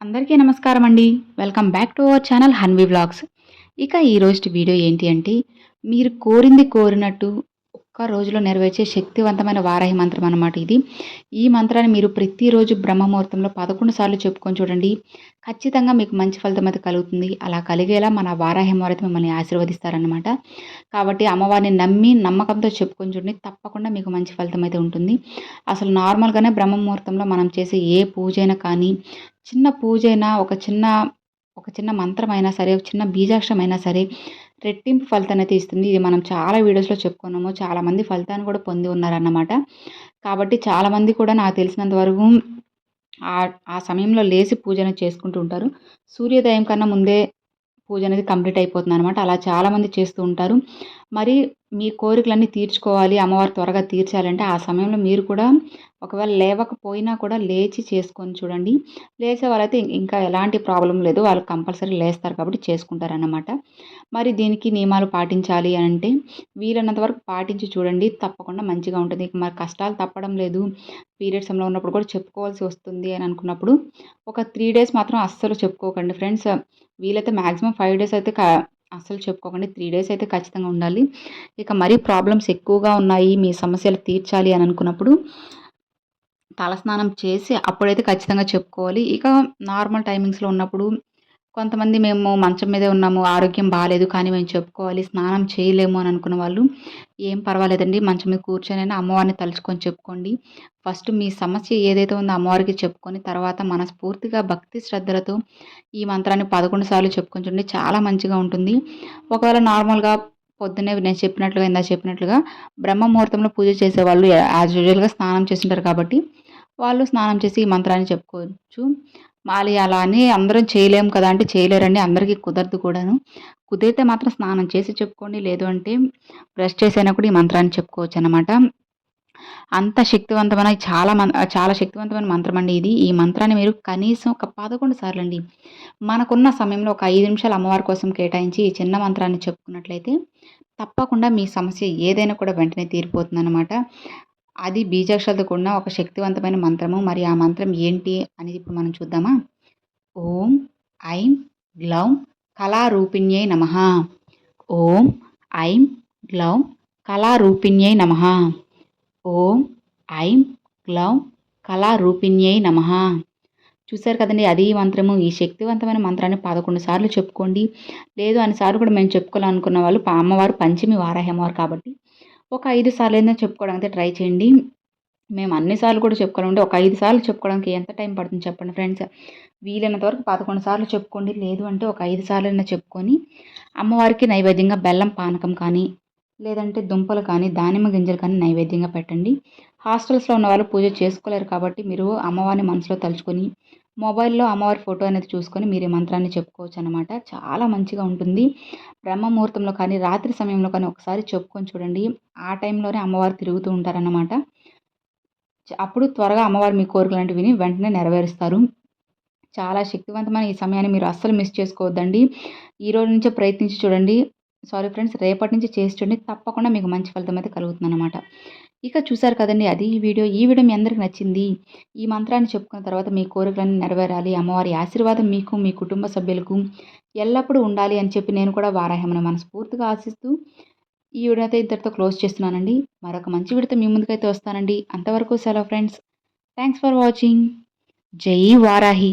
అందరికీ నమస్కారం అండి welcome back to our channel Hanvi vlogs. ఇక ఈ రోజు వీడియో ఏంటి అంటే మీరు కోరింది కోరినట్టు ఒక్క రోజులో నెరవేర్చే శక్తివంతమైన వారాహి మంత్రం అన్నమాట ఇది. ఈ మంత్రాన్ని మీరు ప్రతిరోజు బ్రహ్మముహూర్తంలో పదకొండు సార్లు చెప్పుకొని చూడండి. ఖచ్చితంగా మీకు మంచి ఫలితం అయితే కలుగుతుంది. అలా కలిగేలా మన వారాహి అమ్మవారి మిమ్మల్ని ఆశీర్వదిస్తారనమాట కాబట్టి అమ్మవారిని నమ్మి నమ్మకంతో చెప్పుకొని చూడండి. తప్పకుండా మీకు మంచి ఫలితం అయితే ఉంటుంది. అసలు నార్మల్గానే బ్రహ్మముహూర్తంలో మనం చేసే ఏ పూజ అయినా కానీ చిన్న పూజ అయినా ఒక చిన్న ఒక చిన్న మంత్రం అయినా సరే ఒక చిన్న బీజాక్షమైనా సరే రెట్టింపు ఫలితాన్ని అయితే ఇస్తుంది. ఇది మనం చాలా వీడియోస్లో చెప్పుకున్నాము. చాలామంది ఫలితాన్ని కూడా పొంది ఉన్నారన్నమాట. కాబట్టి చాలామంది కూడా నాకు తెలిసినంత వరకు ఆ సమయంలో లేచి పూజను చేసుకుంటూ ఉంటారు. సూర్యోదయం కన్నా ముందే పూజ అనేది కంప్లీట్ అయిపోతుంది అనమాట అలా చాలామంది చేస్తూ ఉంటారు. మరి మీ కోరికలన్నీ తీర్చుకోవాలి అమ్మవారు త్వరగా తీర్చాలంటే ఆ సమయంలో మీరు కూడా ఒకవేళ లేవకపోయినా కూడా లేచి చేసుకొని చూడండి. లేచే వాళ్ళైతే ఇంకా ఎలాంటి ప్రాబ్లం లేదు. వాళ్ళు కంపల్సరీ లేస్తారు కాబట్టి చేసుకుంటారన్నమాట. మరి దీనికి నియమాలు పాటించాలి అని అంటే వీలైనంత వరకు పాటించి చూడండి. తప్పకుండా మంచిగా ఉంటుంది. మరి కష్టాలు తప్పడం లేదు. పీరియడ్స్లో సమయంలో ఉన్నప్పుడు కూడా చెప్పుకోవాల్సి వస్తుంది అని అనుకున్నప్పుడు ఒక త్రీ డేస్ మాత్రం అస్సలు చెప్పుకోకండి. ఫ్రెండ్స్ వీలైతే మ్యాక్సిమం ఫైవ్ డేస్ అయితే అస్సలు చెప్పుకోకండి. త్రీ డేస్ అయితే ఖచ్చితంగా ఉండాలి. ఇక మరీ ప్రాబ్లమ్స్ ఎక్కువగా ఉన్నాయి. మీ సమస్యలు తీర్చాలి అని అనుకున్నప్పుడు తలస్నానం చేసి అప్పుడైతే ఖచ్చితంగా చెప్పుకోవాలి. ఇక నార్మల్ టైమింగ్స్లో ఉన్నప్పుడు కొంతమంది మేము మంచం మీదే ఉన్నాము. ఆరోగ్యం బాగాలేదు కానీ మేము చెప్పుకోవాలి. స్నానం చేయలేము అని అనుకున్న వాళ్ళు ఏం పర్వాలేదండి. మంచం మీద కూర్చొని అమ్మవారిని తలుచుకొని చెప్పుకోండి. ఫస్ట్ మీ సమస్య ఏదైతే ఉందో అమ్మవారికి చెప్పుకొని తర్వాత మనస్ఫూర్తిగా భక్తి శ్రద్ధలతో ఈ మంత్రాన్ని పదకొండు సార్లు చెప్పుకొని చూడండి. చాలా మంచిగా ఉంటుంది. ఒకవేళ నార్మల్గా పొద్దున్నే నేను చెప్పినట్లుగా ఇందా చెప్పినట్లుగా బ్రహ్మ ముహూర్తంలో పూజ చేసేవాళ్ళు యాజ్ యూజువల్గా స్నానం చేస్తుంటారు కాబట్టి వాళ్ళు స్నానం చేసి ఈ మంత్రాన్ని చెప్పుకోవచ్చు. మాలి అలా అని అందరం చేయలేము కదా అంటే చేయలేరండి. అందరికీ కుదరదు కూడాను. కుదిరితే మాత్రం స్నానం చేసి చెప్పుకోండి. లేదు అంటే బ్రష్ చేసైనా కూడా ఈ మంత్రాన్ని చెప్పుకోవచ్చు అనమాట అంత శక్తివంతమైన చాలా మం చాలా శక్తివంతమైన మంత్రం అండి ఇది. ఈ మంత్రాన్ని మీరు కనీసం ఒక పదకొండు సార్లు అండి మనకున్న సమయంలో ఒక ఐదు నిమిషాలు అమ్మవారి కోసం కేటాయించి ఈ చిన్న మంత్రాన్ని చెప్పుకున్నట్లయితే తప్పకుండా మీ సమస్య ఏదైనా కూడా వెంటనే తీరిపోతుంది అనమాట అది బీజాక్షరాలతో కూడిన ఒక శక్తివంతమైన మంత్రము. మరి ఆ మంత్రం ఏంటి అనేది ఇప్పుడు మనం చూద్దామా? ఓం ఐం గ్లౌం కళారూపిణ్యై నమ. ఓం ఐం గ్లౌం కళారూపిణ్యై నమ. ఓం ఐం గ్లౌం కళారూపిణ్యై నమ. చూసారు కదండి అది మంత్రము. ఈ శక్తివంతమైన మంత్రాన్ని పదకొండు సార్లు చెప్పుకోండి. లేదు అన్నిసార్లు కూడా మేము చెప్పుకోవాలనుకున్న వాళ్ళు అమ్మవారు పంచమి వారాహి కాబట్టి ఒక ఐదు సార్లు అయినా చెప్పుకోవడానికి ట్రై చేయండి. మేము అన్నిసార్లు కూడా చెప్పుకోవాలంటే ఒక ఐదు సార్లు చెప్పుకోవడానికి ఎంత టైం పడుతుంది చెప్పండి ఫ్రెండ్స్. వీలైనంత వరకు పదకొండు సార్లు చెప్పుకోండి. లేదు అంటే ఒక ఐదు సార్లు అయినా చెప్పుకొని అమ్మవారికి నైవేద్యంగా బెల్లం పానకం కానీ లేదంటే దుంపలు కానీ దానిమ్మ గింజలు కానీ నైవేద్యంగా పెట్టండి. హాస్టల్స్లో ఉన్న వాళ్ళు పూజ చేసుకోలేరు కాబట్టి మీరు అమ్మవారిని మనసులో తలుచుకొని మొబైల్లో అమ్మవారి ఫోటో అనేది చూసుకొని మీరు ఈ మంత్రాన్ని చెప్పుకోవచ్చు అనమాట చాలా మంచిగా ఉంటుంది. బ్రహ్మ ముహూర్తంలో కానీ రాత్రి సమయంలో కానీ ఒకసారి చెప్పుకొని చూడండి. ఆ టైంలోనే అమ్మవారు తిరుగుతూ ఉంటారన్నమాట. అప్పుడు త్వరగా అమ్మవారు మీ కోరికలు విని వెంటనే నెరవేరుస్తారు. చాలా శక్తివంతమైన ఈ సమయాన్ని మీరు అస్సలు మిస్ చేసుకోవద్దండి. ఈ రోజు నుంచే ప్రయత్నించి చూడండి. సారీ ఫ్రెండ్స్ రేపటి నుంచి చేసి చూడండి. తప్పకుండా మీకు మంచి ఫలితం అయితే కలుగుతుంది అనమాట ఇక చూసారు కదండి అది ఈ వీడియో. ఈ వీడియో మీ అందరికి నచ్చింది. ఈ మంత్రాన్ని చెప్పుకున్న తర్వాత మీ కోరికలన్నీ నెరవేరాలి. అమ్మవారి ఆశీర్వాదం మీకు మీ కుటుంబ సభ్యులకు ఎల్లప్పుడూ ఉండాలి అని చెప్పి నేను కూడా వారాహమని మనస్ఫూర్తిగా ఆశిస్తూ ఈ వీడియో అయితే ఇద్దరితో క్లోజ్ చేస్తున్నానండి. మరొక మంచి వీడితో మీ ముందుకైతే వస్తానండి. అంతవరకు సెలవు ఫ్రెండ్స్. Thanks for watching. జై వారాహి.